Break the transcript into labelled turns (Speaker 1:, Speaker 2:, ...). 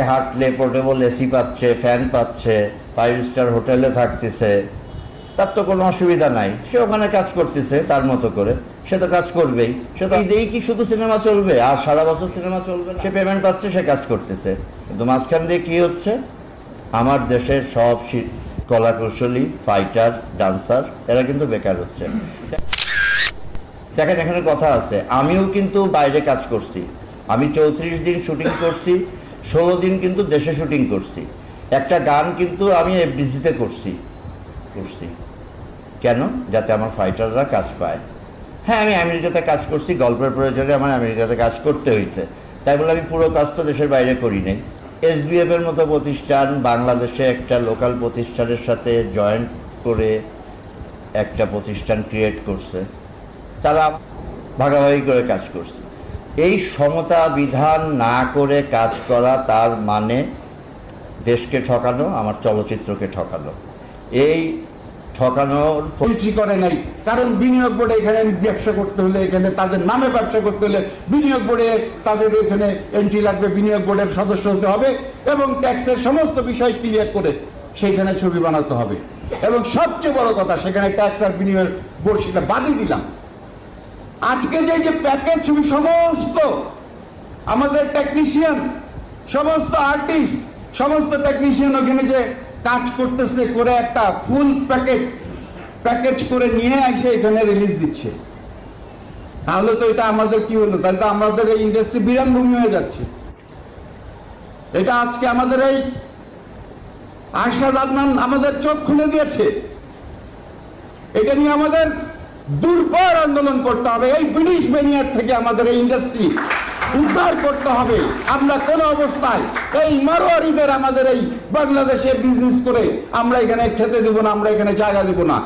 Speaker 1: হাঁটলে portable AC পাচ্ছে fan পাচ্ছে ফাইভ স্টার হোটেলে থাকতেছে, তার তো কোনো অসুবিধা নাই। সে ওখানে কাজ করতেছে তার মতো করে। সে তো কাজ করবেই। সে তো এই কি শুধু সিনেমা চলবে? আর সারা বছর সিনেমা চলবে সে পেমেন্ট পাচ্ছে, সে কাজ করতেছে। কিন্তু মাঝখান দিয়ে কি হচ্ছে? আমার দেশের সব শি- কলাকুশলী ফাইটার ডান্সার এরা কিন্তু বেকার হচ্ছে। দেখেন, এখানে কথা আছে। আমিও কিন্তু বাইরে কাজ করছি। আমি চৌত্রিশ দিন শুটিং করছি। ষোলো দিন কিন্তু দেশে শুটিং করছি। একটা গান কিন্তু আমি এফডিসিতে করছি। করছি। কেন? যাতে আমার ফাইটাররা কাজ পায়। হ্যাঁ আমি আমেরিকাতে কাজ করছি, গল্পের প্রয়োজনে আমার আমেরিকাতে কাজ করতে হয়েছে তাই বলে আমি পুরো কাজ তো দেশের বাইরে করি নাই। এসবিএফ এর মতো প্রতিষ্ঠান বাংলাদেশে একটা লোকাল প্রতিষ্ঠানের সাথে জয়েন্ট করে একটা প্রতিষ্ঠান ক্রিয়েট করছে। তারা ভাগাভাগি করে কাজ করছে। এই সমতা বিধান না করে কাজ করা তার মানে দেশকে ঠকানো, আমার চলচ্চিত্রকে ঠকানো। এই ঠকানোর
Speaker 2: এন্ট্রি করে নাই। কারণ বিনিয়োগ বোর্ডে এখানে ব্যবসা করতে হলে, এখানে তাদের নামে ব্যবসা করতে হলে বিনিয়োগ বোর্ডে তাদের এখানে এন্ট্রি লাগবে, বিনিয়োগ বোর্ডের সদস্য হতে হবে এবং ট্যাক্সের সমস্ত বিষয় ক্লিয়ার করে সেইখানে ছবি বানাতে হবে। এবং সবচেয়ে বড় কথা, সেখানে ট্যাক্স আর বিনিয়োগ বোর্ড সেটা বাদই দিলাম। আজকে যে যে প্যাকেজ সমস্ত আমাদের টেকনিশিয়ান সমস্ত আর্টিস্ট সমস্ত টেকনিশিয়ান ওখানে যে কাজ করতেছে, করে একটা ফুল প্যাকেট প্যাকেজ করে নিয়ে এসে এখানে রিলিজ দিচ্ছে। তাহলে তো এটা আমাদের কি হলো? তাহলে তো আমাদের এই ইন্ডাস্ট্রি বিরান ভূমি হয়ে যাচ্ছে। এটা আজকে আমাদের এই আশাদ আদনান আমাদের চোখ খুলে দিয়েছে। এটা নিয়ে আমাদের দুর্বার আন্দোলন করতে হবে। এই ব্রিটিশ বেনিয়ার থেকে আমাদের এই ইন্ডাস্ট্রি উদ্ধার করতে হবে। আমরা কোন অবস্থায় এই মারোয়ারিদের আমাদের এই বাংলাদেশে বিজনেস করে আমরা এখানে খেতে দেব না, আমরা এখানে জায়গা দেব না।